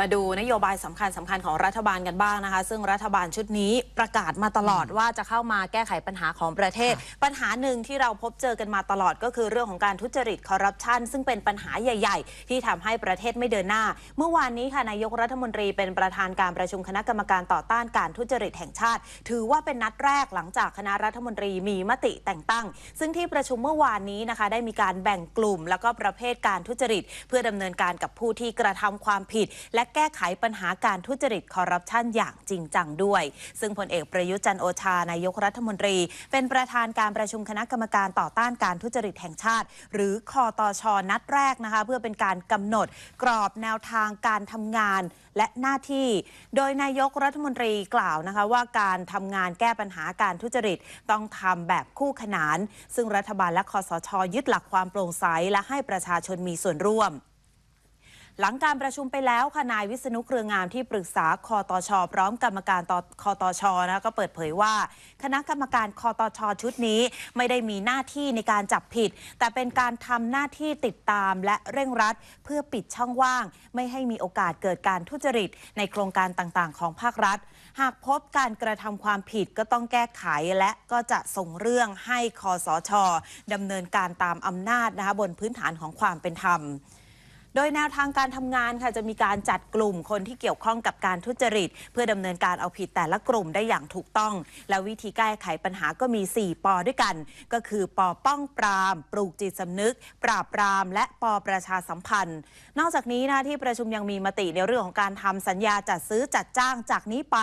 มาดูนโยบายสำคัญสำคัญของรัฐบาลกันบ้างนะคะ ซึ่งรัฐบาลชุดนี้ประกาศมาตลอดว่าจะเข้ามาแก้ไขปัญหาของประเทศ ปัญหาหนึ่งที่เราพบเจอกันมาตลอดก็คือเรื่องของการทุจริตคอร์รัปชันซึ่งเป็นปัญหาใหญ่ ๆ ที่ทำให้ประเทศไม่เดินหน้า เมื่อวานนี้ค่ะนายกรัฐมนตรีเป็นประธานการประชุมคณะกรรมการต่อต้านการทุจริตแห่งชาติ ถือว่าเป็นนัดแรกหลังจากคณะรัฐมนตรีมีมติแต่งตั้ง ซึ่งที่ประชุมเมื่อวานนี้นะคะ ได้มีการแบ่งกลุ่ม แล้วก็ประเภทการทุจริต เพื่อดำเนินการกับผู้ที่กระทำความผิดและแก้ไขปัญหาการทุจริตคอร์รัปชันอย่างจริงจังด้วย ซึ่งพลเอกประยุทธ์จันโอชานายกรัฐมนตรี เป็นประธานการประชุมคณะกรรมการต่อต้านการทุจริตแห่งชาติ หรือคอตชอนัดแรกนะคะเพื่อเป็นการกำหนดกรอบแนวทางการทำงานและหน้าที่ โดยนายกรัฐมนตรีกล่าวนะคะว่าการทำงานแก้ปัญหาการทุจริตต้องทำแบบคู่ขนาน ซึ่งรัฐบาลและคอสชยึดหลักความโปร่งใสและให้ประชาชนมีส่วนร่วม หลังการประชุมไปแล้วค่ะนายวิษณุเครืองามที่ปรึกษาคอตช พร้อมกรรมการตคอตชนะก็เปิดเผยว่า คณะกรรมการคอตช ชุดนี้ไม่ได้มีหน้าที่ในการจับผิด แต่เป็นการทำหน้าที่ติดตามและเร่งรัด เพื่อปิดช่องว่าง ไม่ให้มีโอกาสเกิดการทุจริต ในโครงการต่างๆ ของภาครัฐ หากพบการกระทำความผิดก็ต้องแก้ไขและก็จะส่งเรื่องให้คอสชดำเนินการตามอำนาจนะคะบนพื้นฐานของความเป็นธรรม โดยแนวทางการทำงานค่ะจะมีการจัดกลุ่มคนที่เกี่ยวข้องกับการทุจริต เพื่อดำเนินการเอาผิดแต่ละกลุ่มได้อย่างถูกต้อง และวิธีแก้ไขปัญหาก็มี 4 ปอด้วยกัน ก็คือปอป้องปราม ปลูกจิตสำนึก ปราบปราม และปอประชาสัมพันธ์ นอกจากนี้นะที่ประชุมยังมีมติในเรื่องของการทำสัญญาจัดซื้อจัดจ้างจากนี้ไป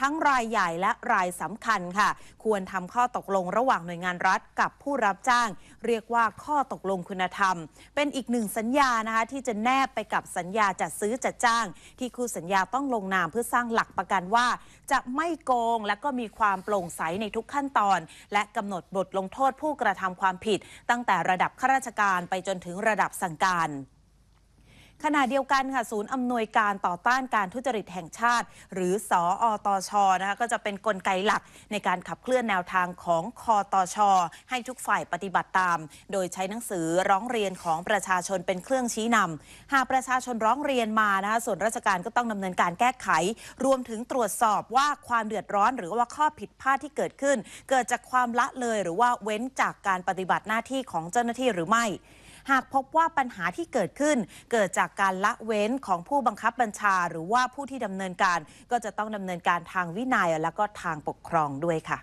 ทั้งรายใหญ่และรายสำคัญค่ะ ควรทำข้อตกลงระหว่างหน่วยงานรัฐกับผู้รับจ้าง เรียกว่าข้อตกลงคุณธรรม เป็นอีกหนึ่งสัญญานะคะที่จะแนบไปกับสัญญาจัดซื้อจัดจ้าง ที่คู่สัญญาต้องลงนามเพื่อสร้างหลักประกันว่า จะไม่โกงและก็มีความโปร่งใสในทุกขั้นตอน และกำหนดบทลงโทษผู้กระทำความผิด ตั้งแต่ระดับข้าราชการไปจนถึงระดับสั่งการ ขณะเดียวกันค่ะศูนย์อำนวยการต่อต้านการทุจริตแห่งชาติ หรือสออตชนะคะก็จะเป็นนกลไกหลักในการขับเคลื่อนแนวทางของคอตช ให้ทุกฝ่ายปฏิบัติตาม โดยใช้หนังสือร้องเรียนของประชาชนเป็นเครื่องชี้นำหากประชาชนร้องเรียนมานะคะส่วนราชการก็ต้องดำเนินการแก้ไข รวมถึงตรวจสอบว่าความเดือดร้อน หรือว่าข้อผิดพลาดที่เกิดขึ้น เกิดจากความละเลยหรือว่าเว้นจากการปฏิบัติหน้าที่ของเจ้าหน้าที่หรือไม่ หากพบว่าปัญหาที่เกิดขึ้น เกิดจากการละเว้นของผู้บังคับบัญชา หรือว่าผู้ที่ดำเนินการก็จะต้องดำเนินการทางวินัยและก็ทางปกครองด้วยค่ะ